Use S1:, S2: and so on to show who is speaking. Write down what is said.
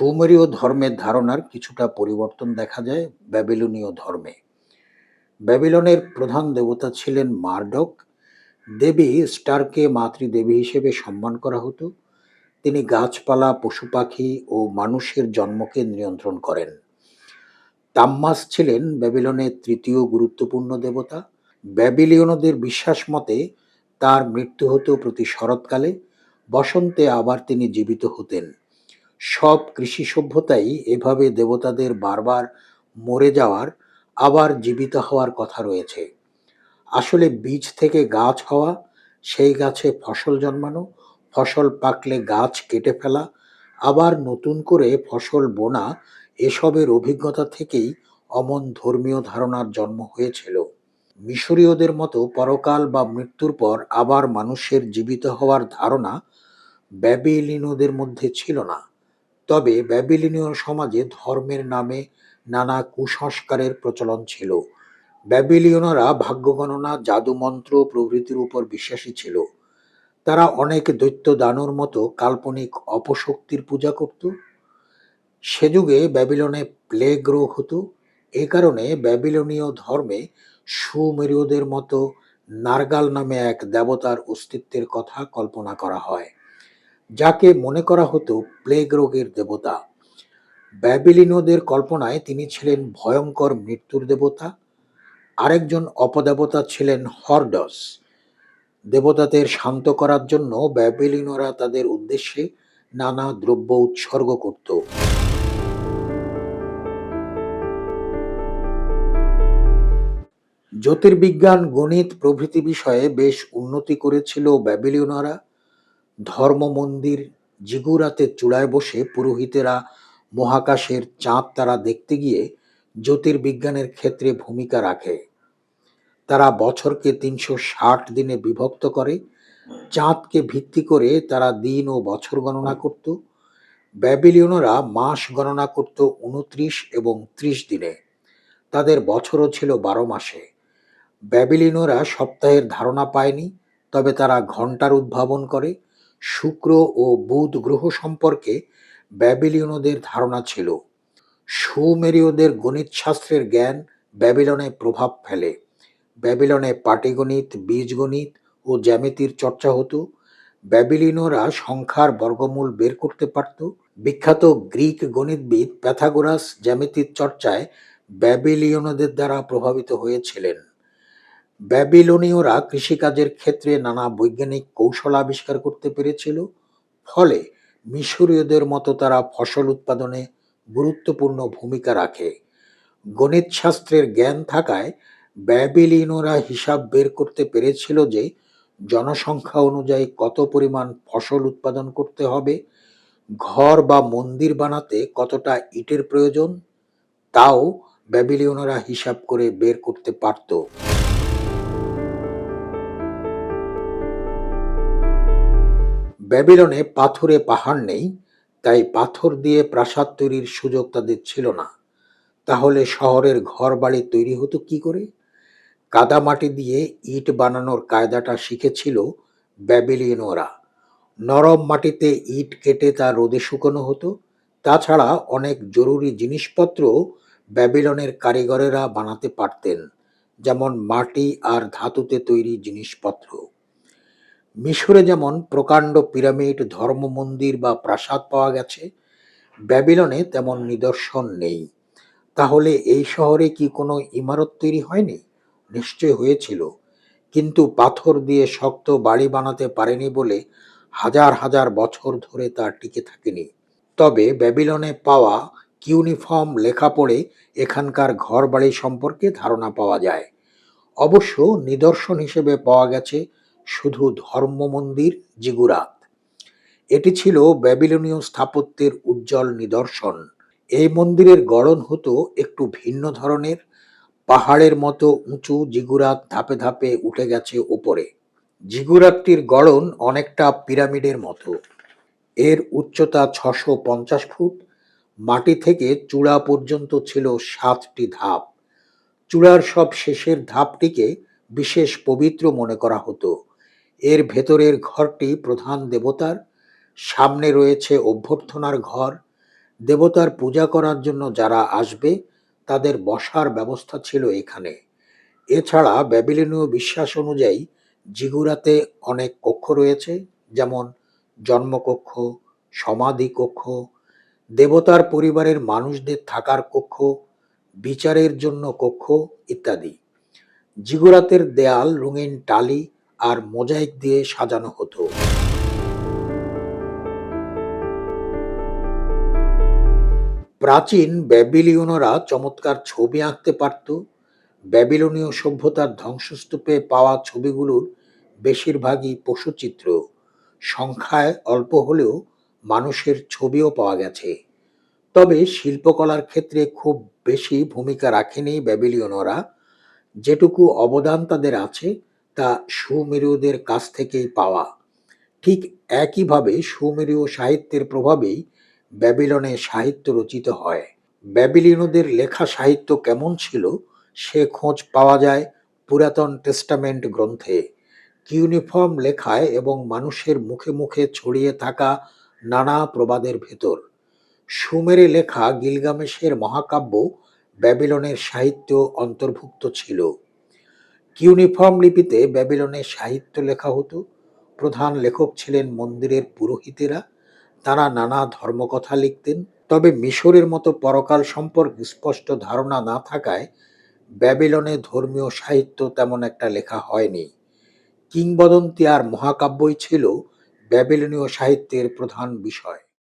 S1: সুমেরীয় ধর্মের ধারণার কিছুটা পরিবর্তন দেখা যায় ব্যাবিলনীয় ধর্মে। ব্যাবিলনের প্রধান দেবতা ছিলেন মার্ডক। দেবী স্টারকে মাতৃদেবী হিসেবে সম্মান করা হতো। তিনি গাছপালা পশু পাখি ও মানুষের জন্মকে নিয়ন্ত্রণ করেন। তাম্মাস ছিলেন ব্যাবিলনের তৃতীয় গুরুত্বপূর্ণ দেবতা। ব্যাবিলিয়নদের বিশ্বাস মতে তার মৃত্যু হতো প্রতি শরৎকালে। বসন্তে আবার তিনি জীবিত হতেন। সব কৃষি সভ্যতাই এভাবে দেবতাদের বারবার মরে যাওয়ার, আবার জীবিত হওয়ার কথা রয়েছে। আসলে বীজ থেকে গাছ হওয়া, সেই গাছে ফসল জন্মানো, ফসল পাকলে গাছ কেটে ফেলা, আবার নতুন করে ফসল বোনা, এসবের অভিজ্ঞতা থেকেই অমন ধর্মীয় ধারণার জন্ম হয়েছিল। মিশরীয়দের মতো পরকাল বা মৃত্যুর পর আবার মানুষের জীবিত হওয়ার ধারণা ব্যাবিলিনীয়দের মধ্যে ছিল না। তবে ব্যাবিলিনীয় সমাজে ধর্মের নামে নানা কুসংস্কারের প্রচলন ছিল। ব্যাবিলিয়নরা ভাগ্যগণনা, জাদুমন্ত্র প্রভৃতির উপর বিশ্বাসী ছিল। তারা অনেক দৈত্য দানুর মতো কাল্পনিক অপশক্তির পূজা করত। সে যুগে ব্যাবিলনে প্লেগ রোগ হতো। এ কারণে ব্যাবিলনীয় ধর্মে সুমেরীয়দের মতো নার্গাল নামে এক দেবতার অস্তিত্বের কথা কল্পনা করা হয়। যাকে মনে করা হতো প্লেগ রোগের দেবতা। ব্যাবিলিনোদের কল্পনায় তিনি ছিলেন ভয়ঙ্কর মৃত্যুর দেবতা। আরেকজন অপদেবতা ছিলেন হরডস। দেবতাদের শান্ত করার জন্য ব্যাবিলিনোরা তাদের উদ্দেশ্যে নানা দ্রব্য উৎসর্গ করত। জ্যোতির্বিজ্ঞান, গণিত প্রভৃতি বিষয়ে বেশ উন্নতি করেছিল ব্যাবিলিয়নরা ধর্ম মন্দির জিগুরাতে চূড়ায় বসে পুরোহিতেরা মহাকাশের চাঁদ তারা দেখতে গিয়ে জ্যোতির্বিজ্ঞানের ক্ষেত্রে ভূমিকা রাখে। তারা বছরকে তিনশো ষাট দিনে বিভক্ত করে, চাঁদকে ভিত্তি করে তারা দিন ও বছর গণনা করত। ব্যাবিলিয়নরা মাস গণনা করত উনত্রিশ এবং ত্রিশ দিনে। তাদের বছরও ছিল বারো মাসে। ব্যাবিলিয়নরা সপ্তাহের ধারণা পায়নি, তবে তারা ঘণ্টার উদ্ভাবন করে। শুক্র ও বুধ গ্রহ সম্পর্কে ব্যাবিলিয়নদের ধারণা ছিল। সুমেরীয়দের গণিত শাস্ত্রের জ্ঞান ব্যাবিলনে প্রভাব ফেলে। ব্যাবিলনে পাটিগণিত, বীজগণিত ও জ্যামিতির চর্চা হতো। ব্যাবিলিনরা সংখ্যার বর্গমূল বের করতে পারত। বিখ্যাত গ্রিক গণিতবিদ প্যাথাগোরাস জ্যামিতির চর্চায় ব্যাবিলিয়নদের দ্বারা প্রভাবিত হয়েছিলেন। ব্যাবিলনীয়রা কৃষিকাজের ক্ষেত্রে নানা বৈজ্ঞানিক কৌশল আবিষ্কার করতে পেরেছিল, ফলে মিশরীয়দের মতো তারা ফসল উৎপাদনে গুরুত্বপূর্ণ ভূমিকা রাখে। গণিত শাস্ত্রের জ্ঞান থাকায় ব্যাবিলিনরা হিসাব বের করতে পেরেছিল যে জনসংখ্যা অনুযায়ী কত পরিমাণ ফসল উৎপাদন করতে হবে, ঘর বা মন্দির বানাতে কতটা ইটের প্রয়োজন, তাও ব্যাবিলিয়নরা হিসাব করে বের করতে পারত। ব্যাবিলনে পাথরে পাহাড় নেই, তাই পাথর দিয়ে প্রাসাদ তৈরির সুযোগ তাদের ছিল না। তাহলে শহরের ঘর বাড়ি তৈরি হতো কি করে? কাদামাটি দিয়ে ইট বানানোর কায়দাটা শিখেছিল ব্যাবিলিয়নরা। নরম মাটিতে ইট কেটে তা রোদে শুকানো হতো। তাছাড়া অনেক জরুরি জিনিসপত্র ব্যাবিলনের কারিগরেরা বানাতে পারতেন, যেমন মাটি আর ধাতুতে তৈরি জিনিসপত্র। মিশরে যেমন প্রকাণ্ড পিরামিড ধর্ম মন্দির বা প্রাসাদ পাওয়া গেছে, ব্যাবিলনে তেমন নিদর্শন নেই। তাহলে এই শহরে কি কোনো ইমারত তৈরি হয়নি? নিশ্চয় হয়েছিল। কিন্তু পাথর দিয়ে শক্ত বাড়ি বানাতে পারেনি বলে হাজার হাজার বছর ধরে তা টিকে থাকেনি। তবে ব্যাবিলনে পাওয়া কিউনিফর্ম লেখা পড়ে এখানকার ঘর বাড়ি সম্পর্কে ধারণা পাওয়া যায়। অবশ্য নিদর্শন হিসেবে পাওয়া গেছে শুধু ধর্ম মন্দির জিগুরাত। এটি ছিল ব্যাবিলনীয় স্থাপত্যের উজ্জ্বল নিদর্শন। এই মন্দিরের গড়ন হতো একটু ভিন্ন ধরনের, পাহাড়ের মতো উঁচু জিগুরাত ধাপে ধাপে উঠে গেছে ওপরে। জিগুরাতটির গড়ন অনেকটা পিরামিডের মতো। এর উচ্চতা ছশো পঞ্চাশ ফুট, মাটি থেকে চূড়া পর্যন্ত ছিল সাতটি ধাপ। চূড়ার সব শেষের ধাপটিকে বিশেষ পবিত্র মনে করা হতো। এর ভেতরের ঘরটি প্রধান দেবতার, সামনে রয়েছে অভ্যর্থনার ঘর। দেবতার পূজা করার জন্য যারা আসবে, তাদের বসার ব্যবস্থা ছিল এখানে। এছাড়া ব্যাবিলনীয় বিশ্বাস অনুযায়ী জিগুরাতে অনেক কক্ষ রয়েছে, যেমন জন্মকক্ষ সমাধি কক্ষ দেবতার পরিবারের মানুষদের থাকার কক্ষ, বিচারের জন্য কক্ষ ইত্যাদি। জিগুরাতের দেয়াল, রঙিন টালি আর মোজাইক দিয়ে সাজানো হতো। প্রাচীন ব্যাবিলিয়নরা চমৎকার ছবি আঁকতে পারত। ব্যাবিলনীয় সভ্যতার ধ্বংসস্তূপে পাওয়া ছবিগুলোর বেশিরভাগই পশুচিত্র। সংখ্যায় অল্প হলেও মানুষের ছবিও পাওয়া গেছে। তবে শিল্পকলার ক্ষেত্রে খুব বেশি ভূমিকা রাখেনি ব্যাবিলিয়নরা যেটুকু অবদান তাদের আছে তা সুমেরুদের কাছ থেকেই পাওয়া। ঠিক একইভাবে সুমেরীয় সাহিত্যের প্রভাবেই ব্যাবিলনে সাহিত্য রচিত হয়। ব্যাবিলিয়নদের লেখা সাহিত্য কেমন ছিল, সে খোঁজ পাওয়া যায় পুরাতন টেস্টামেন্ট গ্রন্থে। কিউনিফর্ম লেখায় এবং মানুষের মুখে মুখে ছড়িয়ে থাকা নানা প্রবাদের ভেতর। সুমেরে লেখা গিলগামেশের মহাকাব্য ব্যাবিলনের সাহিত্য অন্তর্ভুক্ত ছিল। কিউনিফর্ম লিপিতে ব্যাবিলনের সাহিত্য লেখা হতো। প্রধান লেখক ছিলেন মন্দিরের পুরোহিতেরা। তারা নানা ধর্মকথা লিখতেন। তবে মিশরের মতো পরকাল সম্পর্কে স্পষ্ট ধারণা না থাকায় ব্যাবিলনে ধর্মীয় সাহিত্য তেমন একটা লেখা হয়নি। কিংবদন্তি আর মহাকাব্যই ছিল ব্যাবিলনীয় সাহিত্যের প্রধান বিষয়।